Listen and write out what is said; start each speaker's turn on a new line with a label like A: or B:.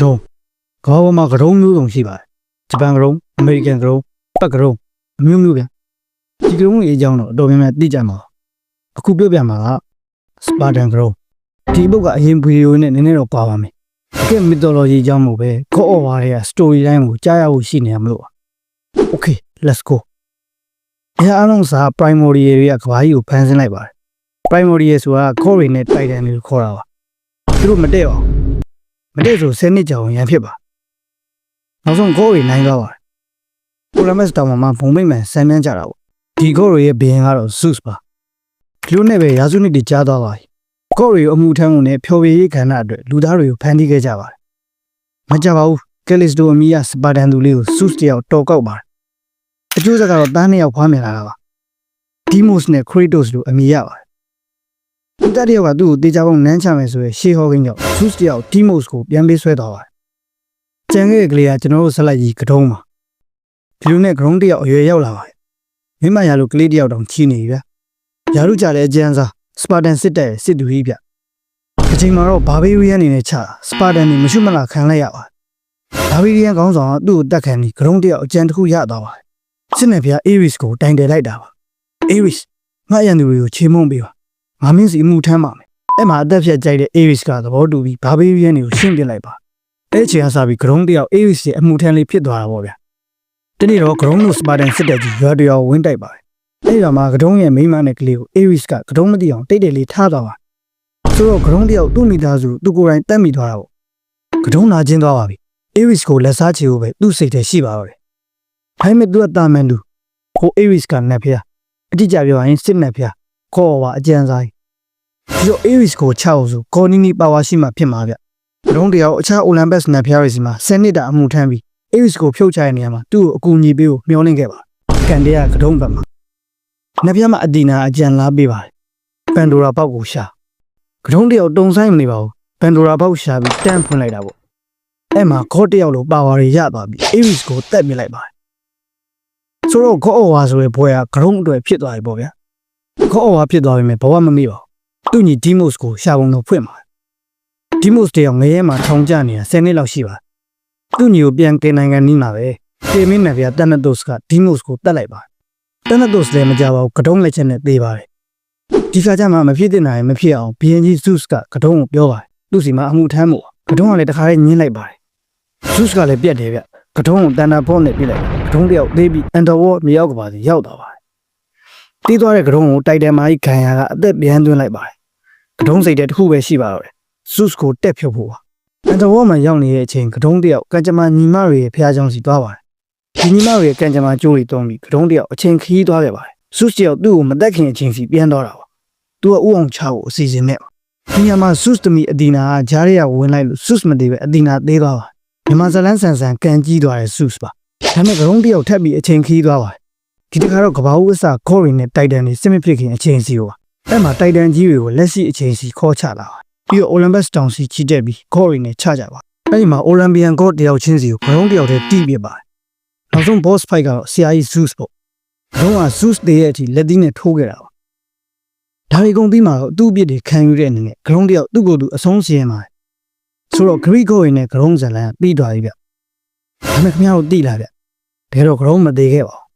A: ထုံးကမ္ဘာပေါ်မှာကတုံးမျိုးစုံရှိပါတယ်ဂျပန်ကတုံးအမေရိကန်ကတုံးပတ်ကတုံးအမျိုးမျိုးဗျဒီကတုံးတွေအကြောင်းတော့အတော်များများသိကြမှာပါအခုပြောပြမှာကစပါတန်ကတုံးဒီဘုတ်ကအရင်ဗီဒီယိုနဲ့နည်းနည်းတော့ပါပါမယ်တကယ် mythology အကြောင်းမို့ပဲကော့အော်ပါရဲ့ story line ကိုကြားရဖို့ရှိနေရမလို့ပါ okay let's go အဲအားလုံးစာ primordial တွေကကဘာကြီးကိုဖန်ဆင်းလိုက်ပါတယ် primordial ဆိုတာ core တွေနဲ့ titan တွေခေါ်တာပါသူတို့မတည့်ပါဘူး မတည့်ဆို10နှစ်ကြာအောင်ရန်ဖြစ်ပါနောက်ဆုံး core တွေနိုင်သွားပါတယ် Polaris တောင်မှာဘုံမိတ်မှန်ဆမ်းမြန်းကြတာပေါ့ဒီ core တွေရဲ့ဘီရင်ကတော့ Zeus ပါဒီလိုနဲ့ပဲရာစုနှစ်တွေကြာသွားပါပြီ core တွေအမှုထမ်းကုန်နဲ့ဖျော်ဖြေရေးကဏ္ဍအတွက်လူသားတွေကိုဖန်တီးခဲ့ကြပါတယ်မကြပါဘူး Callisto အမီးကစပါတန်သူလေးကို Zeus တယောက်တော်ကောက်ပါတယ်အကျိုးဆက်ကတော့သားနှစ်ယောက်ဖွားမြင်လာတာပါ Deimos နဲ့ Kratos လို့အမည်ရပါတယ် သူတတယောက်ကသူ့ကိုတေချာပုံနမ်းချမယ်ဆိုရင်ရှေးဟောကင်းကြောင့် Zeus တယောက် Deimos ကိုပြန်ပေးဆွဲသွားပါတယ်ကျန်ခဲ့တဲ့ကလေးကကျွန်တော်တို့ဆက်လိုက်ကြီးကတုံးပါဒီလိုနဲ့ကတုံးတယောက်အရွယ်ရောက်လာပါတယ်မိမရလို့ကလေးတယောက်တောင်ချီနေပြီဗျာယာရုကြလည်းအကျန်းစားစပါတန်စစ်တဲ့စစ်သူကြီးဗျအချိန်မှာတော့ဘာဘေးရီယန်အနေနဲ့ချတာစပါတန်နေမရှိမလားခံလိုက်ရပါတယ်ဘာဘေးရီယန်ခေါင်းဆောင်ကသူ့ကိုတက်ခံပြီးကတုံးတယောက်အကျန်းတစ်ခုရသွားပါတယ်စစ်နေဗျာ Ares ကိုတိုင်တယ်လိုက်တာပါ Ares ငါရန်သူတွေကိုချေမှုန်းပေးပါ ငါမင်းစီအမှုထမ်းပါမယ်အဲ့မှာအသက်ဖြတ်ကြိုက်တဲ့ Ares ကသဘောတူပြီးဘာဘေးရီယန်တွေကိုရှင်းပြလိုက်ပါအဲ့ချိန်ကစပြီးကတုံးတယောက် Ares ရဲ့အမှုထမ်းလေးဖြစ်သွားတာပေါ့ဗျာတနေ့တော့ကတုံးတို့စပါတန်စစ်တဲ့ကြီးရွာတရွာဝင်းတိုက်ပါတယ်အဲ့ဒီမှာကတုံးရဲ့မိန်းမနဲ့ကလေးကို Ares ကကတုံးမသိအောင်တိတ်တယ်လေးထားသွားပါဆိုတော့ကတုံးတယောက်သူ့မိသားစုသူကိုယ်တိုင်တတ်မိသွားတာပေါ့ကတုံးနာကျင်သွားပါပြီ Ares ကိုလက်စားချေဖို့ပဲသူ့စိတ်ထဲရှိပါတော့တယ်ဒါပေမဲ့သူကတာမန်သူဟို Ares ကနတ်ဖျားအတိအကျပြောရရင်စစ်နတ်ဖျား ခေါ်ပါအကျဉ်းစားဒီတော့ Ares ကိုချအောင်ဆိုကော်နီနီပါဝါရှိမှဖြစ်မှာဗျကတုံးတယောက်အခြား Olympus နတ်ဖျားတွေစီမှာ10နှစ်တာအမှုထမ်းပြီး Ares ကိုဖြုတ်ချတဲ့နေရာမှာသူ့ကိုအကူအညီပေးဖို့မျှော်လင့်ခဲ့ပါကန်တရားကတုံးဘက်မှာနတ်ဖျားမှာအဒီနာအကြံလားပေးပါတယ်ပန်ဒိုရာပေါက်ကိုရှာကတုံးတယောက်တုံဆိုင်မနေပါဘူးပန်ဒိုရာပေါက်ရှာပြီးတန်းဖွင့်လိုက်တာပေါ့အဲ့မှာခေါ်တယောက်လိုပါဝါတွေရသွားပြီး Ares ကိုတက်မြစ်လိုက်ပါတယ်ဆိုတော့ခေါ်အော်ဝါဆိုတဲ့ဘွဲကကတုံးအတွက်ဖြစ်သွားပြီပေါ့ဗျာ ခေါ်အော်ဝါဖြစ်သွားပြီမဲ့ဘဝမမေ့ပါဘူးသူညီ Demos ကိုရှာပုံတော့ဖွင့်ပါတယ် Demos တယောက်ငရဲမှာထောင်ကျနေတာ10နှစ်လောက်ရှိပါသူညီကိုပြန်တင်နိုင်ငံနီးမှာပဲတေမင်းနဲ့ဗျာတန်နတိုစ်က Demos ကိုတက်လိုက်ပါတယ်တန်နတိုစ်လည်းမကြပါဘူးကတုံးလက်ချက်နဲ့သေးပါတယ်ဒီခါကျမှမဖြစ်တဲ့နိုင်မဖြစ်အောင်ဘီယန်ကြီး Zeus ကကတုံးကိုပြောပါတယ်သူ့စီမှာအမှုထမ်းမှုကတုံးကလည်းတခါလေးညှင်းလိုက်ပါတယ် Zeus ကလည်းပြက်တယ်ဗျကတုံးကိုတန်နာဖောနဲ့ပြစ်လိုက်ကတုံးတယောက်သေးပြီး Underworld မြေရောက်ကပါစီရောက်သွားပါ တီးသွားတဲ့ကရုံးကိုတိုက်တယ်မာကြီးခံရကအသက်ပြန်သွင်းလိုက်ပါတယ်ကရုံးစိတ်တဲ့တစ်ခုပဲရှိပါတော့တယ်ဆုစ်ကိုတက်ဖြုတ်ဖို့ပါအန်တဝေါ်မှာရောက်နေတဲ့အချိန်ကရုံးတယောက်ကံကြမ္မာညီမတွေရဲ့ဖះချောင်းစီသွားပါတယ်ဒီညီမတွေရဲ့ကံကြမ္မာကြိုးတွေတုံးပြီးကရုံးတယောက်အချိန်ခီးသွားခဲ့ပါတယ်ဆုစ်တယောက်သူ့ကိုမတက်ခင်အချိန်စီပြန်တော့တာပါသူကဥအောင်ချဖို့အစီအစဉ်နဲ့ဒီညမှာဆုစ်သမီအဒီနာကဂျားရီယာဝင်လိုက်လို့ဆုစ်မသေးပဲအဒီနာသေးသွားပါမြန်မာဇလန်းဆန်ဆန်ကန်ကြီးသွားတဲ့ဆုစ်ပါဒါပေမဲ့ကရုံးတယောက်ထပ်ပြီးအချိန်ခီးသွားပါတယ် ဒီတခါတော့ကဘာဦးအစခေါ်ရီနဲ့တိုက်တန်တွေစစ်မဖြစ်ခင်အချိန်စီပါအဲ့မှာတိုက်တန်ကြီးတွေကိုလက်ရှိအချိန်စီခေါ်ချလာပါပြီးတော့ Olympus တောင်စီချီတက်ပြီးခေါ်ရီနဲ့ချကြပါအဲ့ဒီမှာ Olympian God တယောက်ချင်းစီကိုဘုံတယောက်တည်းတီးပြပါတယ်နောက်ဆုံး boss fight ကတော့ဆရာကြီး Zeus ပေါ့ဘုံက Zeus တည်းရဲ့အထိလက်သီးနဲ့ထိုးခဲ့တာပါဒါပေကုန်ပြီးမှတော့သူ့အပြစ်တွေခံယူတဲ့အနေနဲ့ဂရုံးတယောက်သူ့ကိုယ်သူအဆုံးစီရင်ပါတယ်ဆိုတော့ Greek God ရင်းနဲ့ဂရုံးဇလန်ပြီးသွားပြီဗျဒါပေမဲ့ခင်ဗျားတို့တိလာဗျတကယ်တော့ဂရုံးမသေးခဲ့ပါဘူး